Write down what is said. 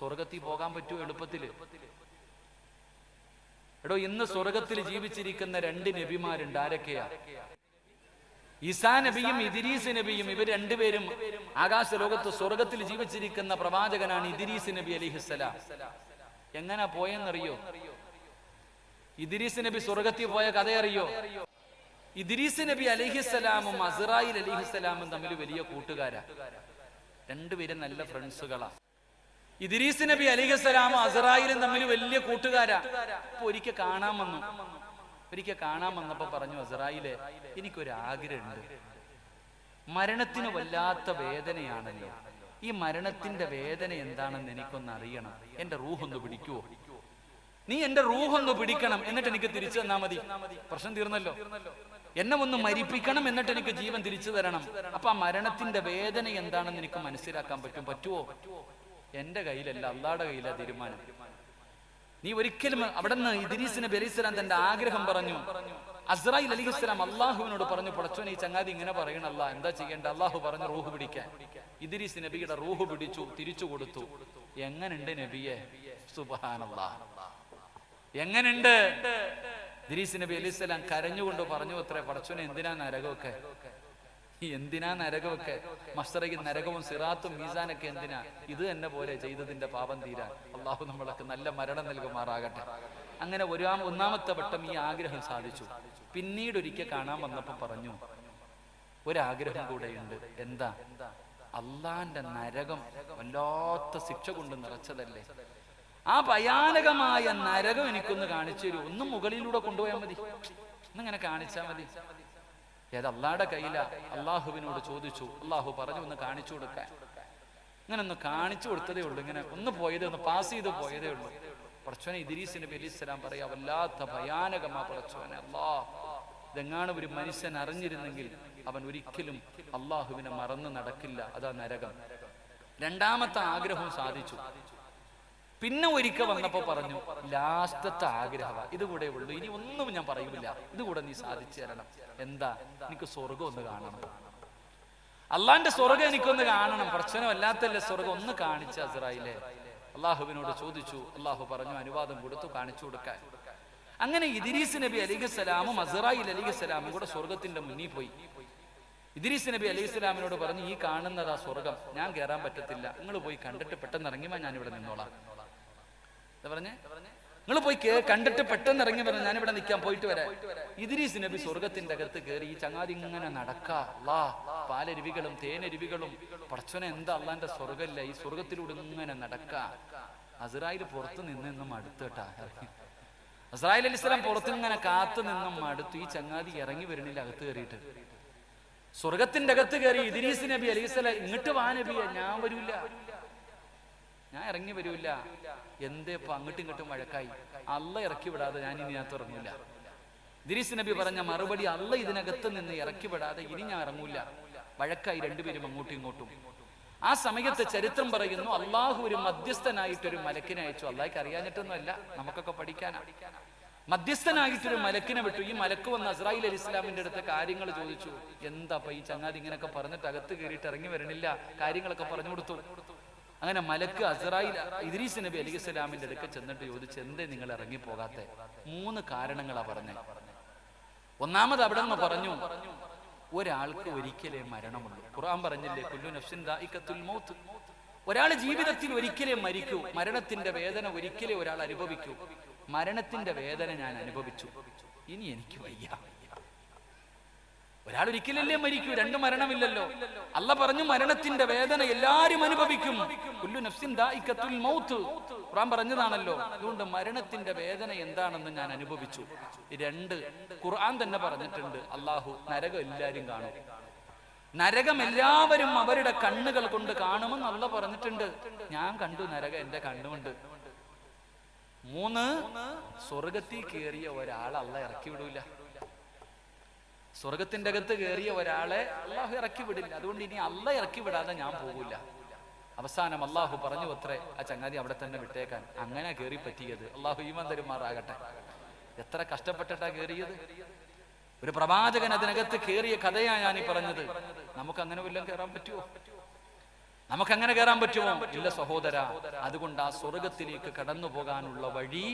സ്വർഗത്തിൽ പോകാൻ പറ്റുമോ എളുപ്പത്തിൽ എടോ ഇന്ന് സ്വർഗത്തിൽ ജീവിച്ചിരിക്കുന്ന രണ്ട് നബിമാരുണ്ട്. ആരൊക്കെയാ? ഈസാ നബിയും ഇദിരീസ് നബിയും ഇവർ രണ്ടുപേരും ആകാശ ലോകത്ത് സ്വർഗത്തിൽ ജീവിച്ചിരിക്കുന്ന പ്രവാചകനാണ് ഇദിരീസ് നബി അലിഹിസ്സലാം എങ്ങനെ പോയെന്നറിയോ? ഇദിരീസ് നബി സ്വർഗത്തിൽ പോയ കഥയറിയോ ഇദിരീസ് നബി അലിഹിസ്സലാമും അസറായിൽ അലിഹിസ്സലാമും തമ്മിൽ വലിയ കൂട്ടുകാരാ. രണ്ടുപേരും നല്ല ഫ്രണ്ട്സുകളാ. ഇദിരീസ് നബി അലിഹിസ്സലാമും അസറായിലും തമ്മിൽ വലിയ കൂട്ടുകാരാ. അപ്പൊ ഒരിക്കൽ കാണാൻ വന്നു. ഒരിക്കൽ കാണാൻ വന്നപ്പോ പറഞ്ഞു അസറായിലെ എനിക്കൊരു ആഗ്രഹമുണ്ട് മരണത്തിന് വല്ലാത്ത വേദനയാണല്ലോ. ഈ മരണത്തിന്റെ വേദന എന്താണെന്ന് എനിക്കൊന്ന് അറിയണം. എന്റെ റൂഹൊന്ന് പിടിക്കുവോ? നീ എന്റെ റൂഹൊന്ന് പിടിക്കണം എന്നിട്ട് എനിക്ക് തിരിച്ചു തന്നാ മതി. പ്രശ്നം തീർന്നല്ലോ. എന്നെ ഒന്ന് മരിപ്പിക്കണം എന്നിട്ട് എനിക്ക് ജീവൻ തിരിച്ചു തരണം. അപ്പൊ ആ മരണത്തിന്റെ വേദന എന്താണെന്ന് എനിക്ക് മനസ്സിലാക്കാൻ പറ്റും. പറ്റുമോ എന്റെ കയ്യിലല്ല അള്ളാടെ കയ്യിലാണ് തീരുമാനം. നീ ഒരിക്കലും അവിടെ നിന്ന് ഇദ്രീസ് നബി തന്റെ ആഗ്രഹം പറഞ്ഞു. അസ്രായിൽ അലി ഇസ്ലാം അള്ളാഹുവിനോട് പറഞ്ഞു പടച്ചോൻ ഈ ചങ്ങാതി ഇങ്ങനെ പറയണല്ല എന്താ ചെയ്യേണ്ട? അള്ളാഹു പറഞ്ഞു റൂഹ് പിടിക്കാൻ. ഇദ്രീസ് നബിയുടെ റൂഹ് പിടിച്ചു തിരിച്ചു കൊടുത്തു. എങ്ങനുണ്ട് നബിയെ? സുബാനല്ലാ എങ്ങനുണ്ട്? ഇദ്രീസ് നബി അലി ഇസ്ലാം കരഞ്ഞുകൊണ്ട് പറഞ്ഞു അത്രേ പടച്ചോനെ എന്തിനാ നരകമൊക്കെ? എന്തിനാ നരകമൊക്കെ? മസ്തറയ്ക്ക് നരകവും സിറാത്തും മീസാനൊക്കെ എന്തിനാ? ഇത് തന്നെ പോലെ ചെയ്തതിന്റെ പാപം തീരാൻ അള്ളാഹു നമ്മളൊക്കെ നല്ല മരണം നൽകുമാറാകട്ടെ. അങ്ങനെ ഒരാ ഒന്നാമത്തെ വട്ടം ഈ ആഗ്രഹം സാധിച്ചു. പിന്നീട് ഒരിക്കൽ കാണാൻ വന്നപ്പോ പറഞ്ഞു ഒരാഗ്രഹം കൂടെയുണ്ട്. എന്താ? അള്ളാന്റെ നരകം വല്ലാത്ത ശിക്ഷ കൊണ്ട് നിറച്ചതല്ലേ? ആ ഭയാനകമായ നരകം എനിക്കൊന്ന് കാണിച്ചു തരൂ ഒന്നും മുകളിലൂടെ കൊണ്ടുപോയാൽ മതി. ഒന്നിങ്ങനെ കാണിച്ചാൽ മതി. ഏത് അള്ളാടെ കയ്യില? അള്ളാഹുവിനോട് ചോദിച്ചു. അള്ളാഹു പറഞ്ഞു ഒന്ന് കാണിച്ചു കൊടുക്കാൻ. ഇങ്ങനെ ഒന്ന് കാണിച്ചു കൊടുത്തതേ ഉള്ളൂ. ഇങ്ങനെ ഒന്ന് പോയതേ ഒന്ന് പാസ് ചെയ്ത് പോയതേ ഉള്ളൂ. പടച്ചോനെ ഇദ്രീസ് നബി ഇസ്ലാം പറയാ വല്ലാത്ത ഭയാനകമാ പടച്ചോനെ അള്ളാ ഇതെങ്ങാണ് ഒരു മനുഷ്യൻ അറിഞ്ഞിരുന്നെങ്കിൽ അവൻ ഒരിക്കലും അള്ളാഹുവിനെ മറന്നു നടക്കില്ല. അതാ നരകം. രണ്ടാമത്തെ ആഗ്രഹവും സാധിച്ചു. പിന്നെ ഒരിക്കൽ വന്നപ്പോ പറഞ്ഞു ലാസ്റ്റത്തെ ആഗ്രഹ ഇതുകൂടെ ഉള്ളൂ. ഇനി ഒന്നും ഞാൻ പറയൂല. ഇതുകൂടെ നീ സാധിച്ചു തരണം. എന്താ? എനിക്ക് സ്വർഗം ഒന്ന് കാണണം. അള്ളാന്റെ സ്വർഗം എനിക്കൊന്ന് കാണണം. പ്രശ്നമല്ലാത്തല്ലേ സ്വർഗം ഒന്ന് കാണിച്ച അസറായില്ലേ അള്ളാഹുവിനോട് ചോദിച്ചു. അള്ളാഹു പറഞ്ഞു അനുവാദം കൊടുത്തു കാണിച്ചു കൊടുക്കാൻ. അങ്ങനെ ഇദിരീസ് നബി അലിഖുസലാമും അസറായിൽ അലിഖുസലാമും കൂടെ സ്വർഗത്തിന്റെ മുന്നിൽ പോയി. ഇദ്രീസ് നബി അലൈഹി സ്വലാമിനോട് പറഞ്ഞു ഈ കാണുന്നതാ സ്വർഗം ഞാൻ കയറാൻ പറ്റത്തില്ല. നിങ്ങൾ പോയി കണ്ടിട്ട് പെട്ടെന്ന് ഇറങ്ങിമാ ഞാൻ ഇവിടെ നിന്നോളാം. പറഞ്ഞേ? നിങ്ങൾ പോയി കണ്ടിട്ട് പെട്ടെന്ന് ഇറങ്ങി പറഞ്ഞു ഞാൻ ഇവിടെ നിൽക്കാൻ പോയിട്ട് വരാം. ഇദ്രീസ് നബി സ്വർഗത്തിന്റെ അകത്ത് കയറി ഈ ചങ്ങാതി ഇങ്ങനെ നടക്കാ. പാലരുവികളും തേനരുവികളും. പടച്ചോനെ എന്താ അള്ളാന്റെ സ്വർഗല്ല ഈ സ്വർഗത്തിലൂടെ ഇങ്ങനെ നടക്കാ. അസറായിൽ പുറത്ത് നിന്ന് നിന്നും അടുത്തേട്ടാ ഇറങ്ങി അസറായിൽ അലി പുറത്ത് ഇങ്ങനെ കാത്തു നിന്നും അടുത്തു ഈ ചങ്ങാതി ഇറങ്ങി വരുന്നില്ല അകത്ത് കയറിയിട്ട്. സ്വർഗത്തിന്റെ അകത്ത് കയറി ഇദ്രീസ് നബി അലൈഹിസ്സലാം ഇങ്ങോട്ട് വാ നബിയ ഞാൻ വരൂല. ഞാൻ ഇറങ്ങി വരൂല. എന്തേ ഇപ്പൊ അങ്ങോട്ടും ഇങ്ങോട്ടും വഴക്കായി? അല്ല ഇറക്കി വിടാതെ ഞാൻ ഇനി അകത്ത് ഇറങ്ങൂല ദിരീസ് നബി പറഞ്ഞ മറുപടി അല്ല ഇതിനകത്ത് നിന്ന് ഇറക്കി വിടാതെ ഇനി ഞാൻ ഇറങ്ങൂല. വഴക്കായി രണ്ടുപേരും അങ്ങോട്ടും ഇങ്ങോട്ടും. ആ സമയത്ത് ചരിത്രം പറയുന്നു അള്ളാഹു ഒരു മധ്യസ്ഥനായിട്ടൊരു മലക്കിനെ അയച്ചു. അള്ളാഹിക്ക് അറിയാഞ്ഞിട്ടൊന്നുമല്ല നമുക്കൊക്കെ പഠിക്കാനാ. മധ്യസ്ഥനായിട്ടൊരു മലക്കിനെ വിട്ടു. ഈ മലക്ക് വന്ന് അസ്രായിൽ അലി ഇസ്ലാമിന്റെ അടുത്ത് കാര്യങ്ങൾ ചോദിച്ചു. എന്താ ഈ ചങ്ങാതി ഇങ്ങനെയൊക്കെ പറഞ്ഞിട്ട് അകത്ത് കയറിയിട്ട് ഇറങ്ങി വരണില്ല? കാര്യങ്ങളൊക്കെ പറഞ്ഞു കൊടുത്തു. അങ്ങനെ മലക്ക് അസറായിൽ ഇദ്രീസ് നബി അലി ഇസ്ലാമിന്റെ അടുക്ക ചെന്നിട്ട് ചോദിച്ച് എന്തേ നിങ്ങൾ ഇറങ്ങി പോകാത്തെ മൂന്ന് കാരണങ്ങളാ പറഞ്ഞു. ഒന്നാമത് അവിടെ നിന്ന് പറഞ്ഞു ഒരാൾക്ക് ഒരിക്കലേ മരണമുള്ളൂ. ഖുർആൻ പറഞ്ഞില്ലേ കുല്ലു നഫ്സിൻ ദായിക്കത്തുൽ മൗത്ത്. ഒരാൾ ജീവിതത്തിൽ ഒരിക്കലേ മരിക്കൂ മരണത്തിന്റെ വേദന ഒരിക്കലേ ഒരാൾ അനുഭവിക്കൂ. മരണത്തിന്റെ വേദന ഞാൻ അനുഭവിച്ചു. ഇനി എനിക്ക് വയ്യ. ഒരാൾ ഒരിക്കലല്ലേ മരിക്കൂ? രണ്ട് മരണമില്ലല്ലോ. അല്ല പറഞ്ഞു മരണത്തിന്റെ വേദന എല്ലാരും അനുഭവിക്കും. നഫ്സിൻ മൗത്ത്. ഖുർആൻ പറഞ്ഞതാണല്ലോ. അതുകൊണ്ട് മരണത്തിന്റെ വേദന എന്താണെന്ന് ഞാൻ അനുഭവിച്ചു. രണ്ട് ഖുർആൻ തന്നെ പറഞ്ഞിട്ടുണ്ട്. അള്ളാഹു നരകം എല്ലാരും കാണും. നരകം എല്ലാവരും അവരുടെ കണ്ണുകൾ കൊണ്ട് കാണുമെന്ന് അല്ല പറഞ്ഞിട്ടുണ്ട്. ഞാൻ കണ്ടു നരകം എന്റെ കണ്ണുകൊണ്ട് മൂന്ന് സ്വർഗത്തിൽ കയറിയ ഒരാൾ അല്ല ഇറക്കി വിടൂല. സ്വർഗത്തിന്റെ അകത്ത് കയറിയ ഒരാളെ അള്ളാഹു ഇറക്കി വിടില്ല. അതുകൊണ്ട് ഇനി അല്ല ഇറക്കി വിടാതെ ഞാൻ പോകൂല. അവസാനം അള്ളാഹു പറഞ്ഞു അത്രേ ആ ചങ്ങാതി അവിടെ തന്നെ വിട്ടേക്കാൻ. അങ്ങനെ കയറി പറ്റിയത്. അള്ളാഹു ഈമാൻ തരുമാറാകട്ടെ. എത്ര കഷ്ടപ്പെട്ടിട്ടാ കയറിയത്? ഒരു പ്രവാചകൻ അതിനകത്ത് കയറിയ കഥയാ ഞാൻ ഈ പറഞ്ഞത്. നമുക്ക് അങ്ങനെ വല്ലതും കയറാൻ പറ്റുമോ നമുക്ക് അങ്ങനെ കയറാൻ പറ്റുമോ ഇല്ല സഹോദര അതുകൊണ്ട് ആ സ്വർഗത്തിലേക്ക് കടന്നു പോകാനുള്ള വഴി